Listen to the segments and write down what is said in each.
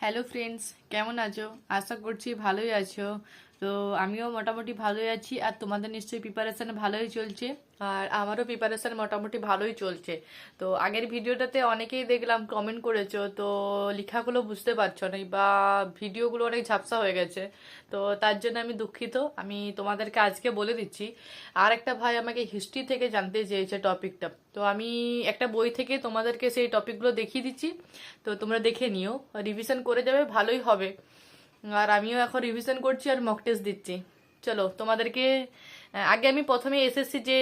Hello friends কেমন আছো? আশা করছি ভালোই আছো। তো আমিও মোটামুটি ভালোই আছি, আর তোমাদের নিশ্চয়ই প্রিপারেশান ভালোই চলছে, আর আমারও প্রিপারেশন মোটামুটি ভালোই চলছে। তো আগের ভিডিওটাতে অনেকেই দেখলাম কমেন্ট করেছ, তো লেখাগুলো বুঝতে পারছ না বা ভিডিওগুলো অনেক ঝাপসা হয়ে গেছে। তো তার জন্য আমি দুঃখিত, আমি তোমাদেরকে আজকে বলে দিচ্ছি। আর একটা ভাই আমাকে হিস্ট্রি থেকে জানতে চেয়েছে টপিকটা। তো আমি একটা বই থেকে তোমাদেরকে সেই টপিকগুলো দেখিয়ে দিচ্ছি, তো তোমরা দেখে নিও রিভিশন করে যাবে, ভালোই হবে। আর আমিও এখন রিভিশন করছি আর মক টেস্ট দিচ্ছি। চলো, তোমাদেরকে আগে আমি প্রথমে এসএসসি যে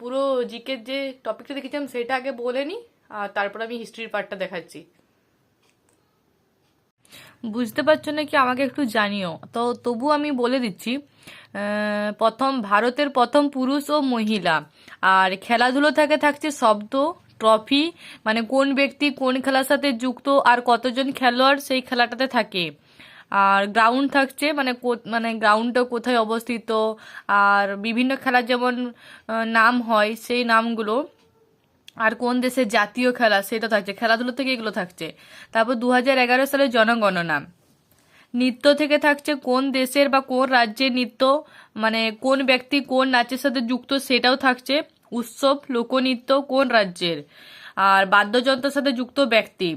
পুরো জিকের যে টপিকটা দেখেছিলাম, সেটা আগে বলে নিই আর তারপর আমি হিস্ট্রির পার্টটা দেখাচ্ছি। বুঝতে পারছ নাকি? আমাকে একটু জানিও। তো তবু আমি বলে দিচ্ছি প্রথম ভারতের প্রথম পুরুষ ও মহিলা, আর খেলাধুলো থেকে থাকছে শব্দ ট্রফি মানে কোন ব্যক্তি কোন খেলার সাথে যুক্ত, আর কতজন খেলোয়াড় সেই খেলাটাতে থাকে। আর গ্রাউন্ড থাকছে মানে মানে গ্রাউন্ডটা কোথায় অবস্থিত, আর বিভিন্ন খেলার যেমন নাম হয় সেই নামগুলো, আর কোন দেশের জাতীয় খেলা সেটা থাকছে, খেলাধুলো থেকে এগুলো থাকছে। তারপর দু সালের জনগণনা। নৃত্য থেকে থাকছে কোন দেশের বা কোন রাজ্যের নৃত্য মানে কোন ব্যক্তি কোন নাচের সাথে যুক্ত সেটাও থাকছে, উৎসব, লোকনৃত্য কোন রাজ্যের। আর বাদ্যযন্ত্রের সাথে যুক্ত ব্যক্তি।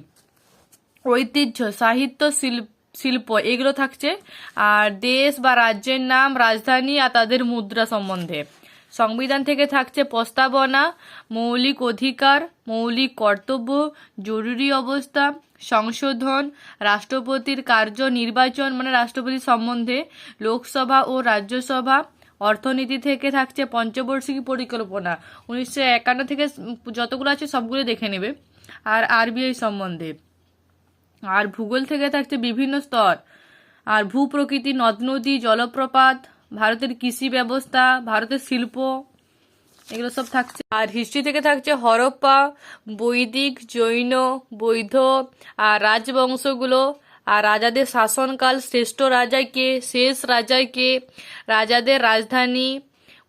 ঐতিহ্য, সাহিত্য, শিল্প শিল্প, এগুলো থাকছে। আর দেশ বা রাজ্যের নাম, রাজধানী আর তাদের মুদ্রা সম্বন্ধে। সংবিধান থেকে থাকছে প্রস্তাবনা, মৌলিক অধিকার, মৌলিক কর্তব্য, জরুরি অবস্থা, সংশোধন, রাষ্ট্রপতির কার্য, নির্বাচন মানে রাষ্ট্রপতি সম্বন্ধে, লোকসভা ও রাজ্যসভা, অর্থনীতি থেকে থাকছে পঞ্চবর্ষিকী পরিকল্পনা। উনিশশো একান্ন থেকে যতগুলো আছে সবগুলো দেখে নেবে। আর আরবিআই সম্বন্ধে। আর ভূগোল থেকে থাকছে বিভিন্ন স্তর। আর ভূ প্রকৃতি নদ নদী, জলপ্রপাত, ভারতের কৃষি ব্যবস্থা, ভারতের শিল্প, এগুলো সব থাকছে। আর হিস্ট্রি থেকে থাকছে হরপ্পা, বৈদিক, জৈন বৈধ আর রাজবংশগুলো। আর রাজাদের শাসনকাল, শ্রেষ্ঠ রাজা কে, শেষ রাজা কে, রাজাদের রাজধানী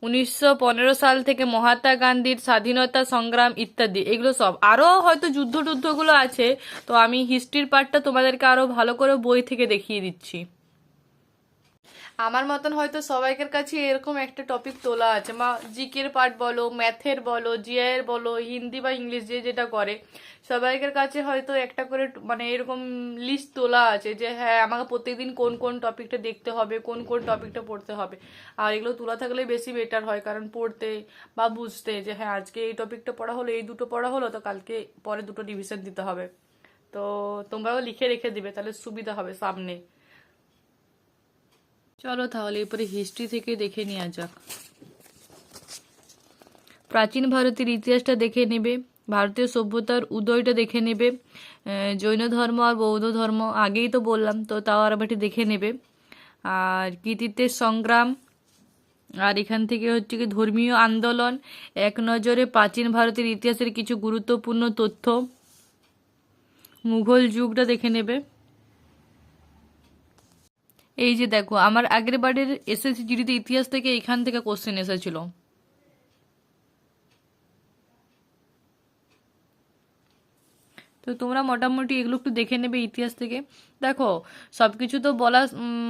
উনিশশো পনেরো সাল থেকে মহাত্মা গান্ধীর স্বাধীনতা সংগ্রাম ইত্যাদি, এগুলো সব। আরও হয়তো যুদ্ধ টুদ্ধগুলো আছে, তো আমি হিস্ট্রির পার্টটা তোমাদেরকে আরও ভালো করে বই থেকে দেখিয়ে দিচ্ছি। আমার মতন হয়তো সবাইকার কাছে এরকম একটা টপিক তোলা আছে। মা, জিকের পার্ট বলো ম্যাথের বলো জিআইয়ের বলো, হিন্দি বা ইংলিশ যে যেটা করে, সবাইকার কাছে হয়তো একটা করে মানে এরকম লিস্ট তোলা আছে যে হ্যাঁ আমাকে প্রত্যেকদিন কোন কোন টপিকটা দেখতে হবে, কোন কোন টপিকটা পড়তে হবে। আর এগুলো তোলা থাকলে বেশি বেটার হয়, কারণ পড়তে বা বুঝতে যে হ্যাঁ আজকে এই টপিকটা পড়া হলো, এই দুটো পড়া হলো, তো কালকে পরে দুটো ডিভিশন দিতে হবে। তো তোমরাও লিখে রেখে দিবে, তাহলে সুবিধা হবে সামনে। চলো তাহলে এরপরে হিস্ট্রি থেকে দেখে নেওয়া যাক। প্রাচীন ভারতের ইতিহাসটা দেখে নেবে, ভারতীয় সভ্যতার উদয়টা দেখে নেবে জৈন ধর্ম আর বৌদ্ধ ধর্ম আগেই তো বললাম, তো তাও আর একবারটি দেখে নেবে। আর কৃতিত্বের সংগ্রাম, আর এখান থেকে হচ্ছে কি ধর্মীয় আন্দোলন, এক নজরে প্রাচীন ভারতের ইতিহাসের কিছু গুরুত্বপূর্ণ তথ্য। মুঘল যুগটা দেখে নেবে। এই যে দেখো, আমার আগের বারের এসএসসি জিডিতে ইতিহাস থেকে এখান থেকে কোশ্চেন এসেছিল। তো তোমরা মোটামুটি এগুলো একটু দেখে নেবে ইতিহাস থেকে। দেখো সব কিছু তো বলা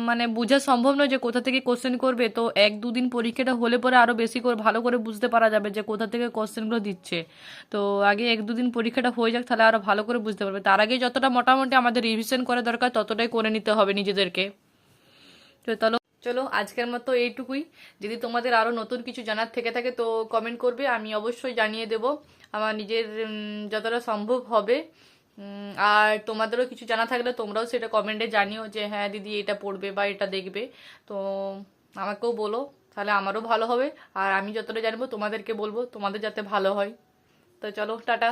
মানে বোঝা সম্ভব নয় যে কোথা থেকে কোশ্চেন করবে। তো এক দুদিন পরীক্ষাটা হলে পরে আরও বেশি করে, ভালো করে বুঝতে পারা যাবে যে কোথা থেকে কোশ্চেনগুলো দিচ্ছে। তো আগে এক দুদিন পরীক্ষাটা হয়ে যাক, তাহলে আরও ভালো করে বুঝতে পারবে। তার আগে যতটা মোটামুটি আমাদের রিভিশন করা দরকার, ততটাই করে নিতে হবে নিজেদেরকে। তো চলো চলো আজকের মতো এইটুকুই। যদি তোমাদের আরও নতুন কিছু জানার থেকে থাকে তো কমেন্ট করবে, আমি অবশ্যই জানিয়ে দেব। আমার নিজের যতটা সম্ভব হবে। আর তোমাদেরও কিছু জানা থাকলে তোমরাও সেটা কমেন্টে জানিও যে হ্যাঁ দিদি, এটা পড়বে বা এটা দেখবে। তো আমাকেও বলো, তাহলে আমারও ভালো হবে। আর আমি যতটা জানব তোমাদেরকে বলব, তোমাদের যাতে ভালো হয়। তো চলো, টাটা।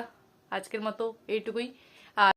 আজকের মতো এইটুকুই।